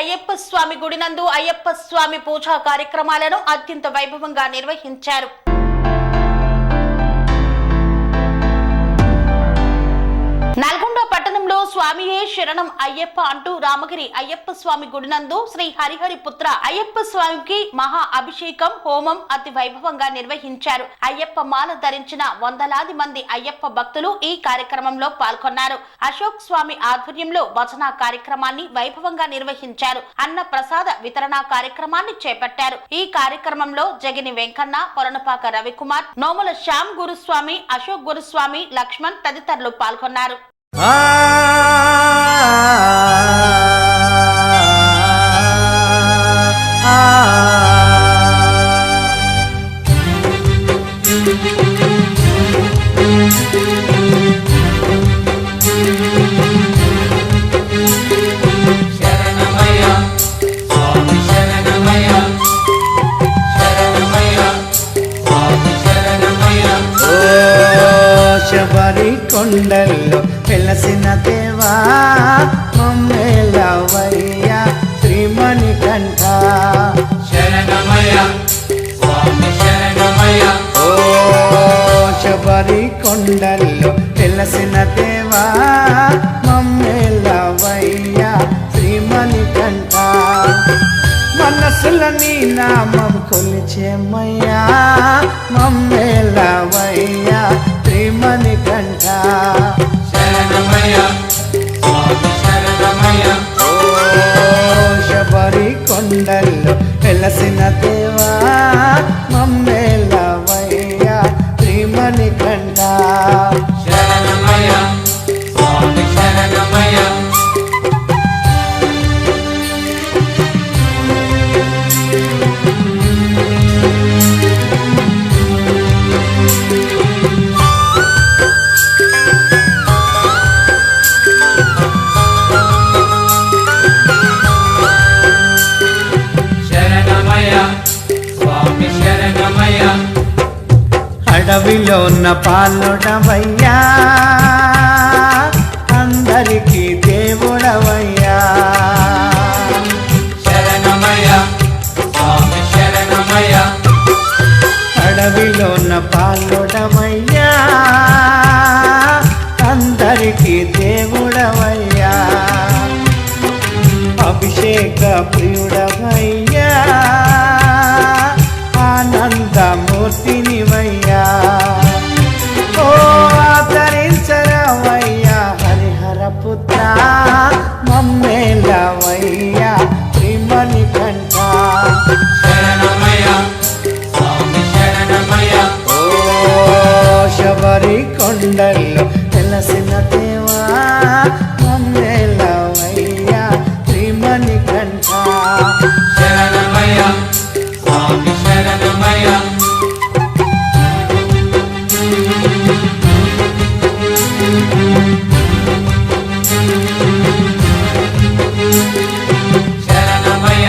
అయ్యప్ప స్వామి గుడినందు అయ్యప్ప స్వామి పూజా కార్యక్రమాలను అత్యంత వైభవంగా నిర్వహించారు. నల్గొండ పట్టణంలో స్వామియే శరణం అయ్యప్ప అంటూ రామగిరి అయ్యప్ప స్వామి గుడినందు శ్రీ హరిహరి పుత్ర అయ్యప్ప స్వామికి మహా అభిషేకం హోమం అతి వైభవంగా నిర్వహించారు. అయ్యప్ప మాల ధరించిన వందలాది మంది అయ్యప్ప భక్తులు ఈ కార్యక్రమంలో పాల్గొన్నారు. అశోక్ స్వామి ఆధ్వర్యంలో భజన కార్యక్రమాన్ని వైభవంగా నిర్వహించారు. అన్న ప్రసాద వితరణ కార్యక్రమాన్ని చేపట్టారు. ఈ కార్యక్రమంలో జగిని వెంకన్న పొలనపాక రవికుమార్ నోముల శ్యామ్ గురుస్వామి అశోక్ గురుస్వామి లక్ష్మణ్ తదితరులు పాల్గొన్నారు. 아 కొండల్లో వెలసిన దేవా మమ్మేలవయ్యా శ్రీమణి కంఠ. శరణమయ్య స్వామి ఓ శబరి కొండల్లో వెలసిన దేవా మమ్మేలవయ్యా శ్రీమణి కంఠ. మనసుల నీ నామం కొలిచేమయ్యా మమ్మేలవయ్యా శ్రీమణి కంఠ. శబరి కొండల్లో వెలసిన దేవా మమ్మేలవయ్యా శ్రీమణి కంఠ. శరణమయ్య. అడవిలో ఉన్న పాలుడవయ్యా. అందరికీ దేవుడవయ్యా. స్వామి శరణమయ్య. అడవిలో ఉన్న పాలుడవయ్యా. అందరికీ దేవుడవయ్యా. అభిషేక ప్రియుడవయ్యా. ఆనందమూర్తినివయ్యా. కొండల్లో తెలసిన దేవా మమ్మేలవయ్యా శ్రీమణి కంఠ. శరణమయ్య స్వామి శరణమయ్య. శరణమయ్య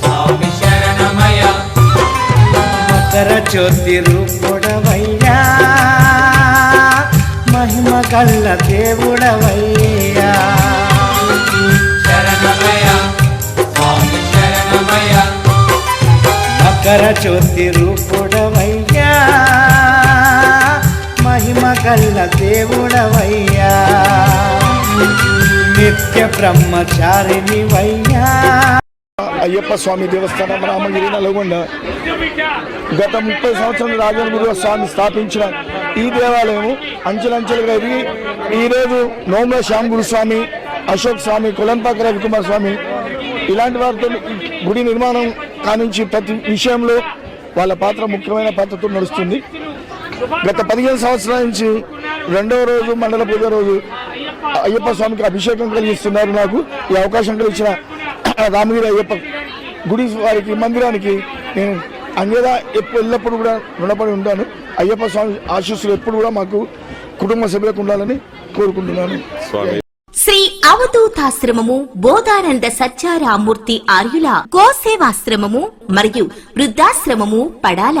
స్వామి శరణమయ్య. మకర జ్యోతి మహిమ గల్ల దేవుడవయ్యా. శరణమయ్య స్వామి శరణమయ్య. మకర జ్యోతి రూపుడవయ్యా. మహిమ గల్ల దేవుడవయ్యా. నిత్య బ్రహ్మచారిని వయ్యా అయ్యప్ప స్వామి దేవస్థానం రామగిరి నల్గొండ. గత ముప్పై సంవత్సరాలు రాజేంద్ర గురువు స్వామి స్థాపించిన ఈ దేవాలయము అంచెలంచెలుగా ఎదిగి ఈరోజు నోముల శ్యామ్ గురుస్వామి అశోక్ స్వామి కులంపాక రవికుమార్ స్వామి ఇలాంటి వారితో గుడి నిర్మాణం కానించి ప్రతి విషయంలో వాళ్ళ పాత్ర ముఖ్యమైన పాత్రతో నడుస్తుంది. గత పదిహేను సంవత్సరాల నుంచి రెండవ రోజు మండల పూజ రోజు అయ్యప్ప స్వామికి అభిషేకం కలిగిస్తున్నారు నాకు. ఈ అవకాశం కలిగించిన రామగిరి అయ్యప్ప గుడి వారికి మందిరానికి నేను అంగేదా ఎప్పుడు ఎల్లప్పుడూ కూడా రుణపడి ఉంటాను. అయ్యప్ప స్వామి ఆశీస్సులు ఎప్పుడు కూడా మాకు కుటుంబ సభ్యులకు ఉండాలని కోరుకుంటున్నాను. శ్రీ అవధూతాశ్రమము బోధానంద సత్యారామూర్తి ఆర్యుల గోసేవాశ్రమము మరియు వృద్ధాశ్రమము పడాల.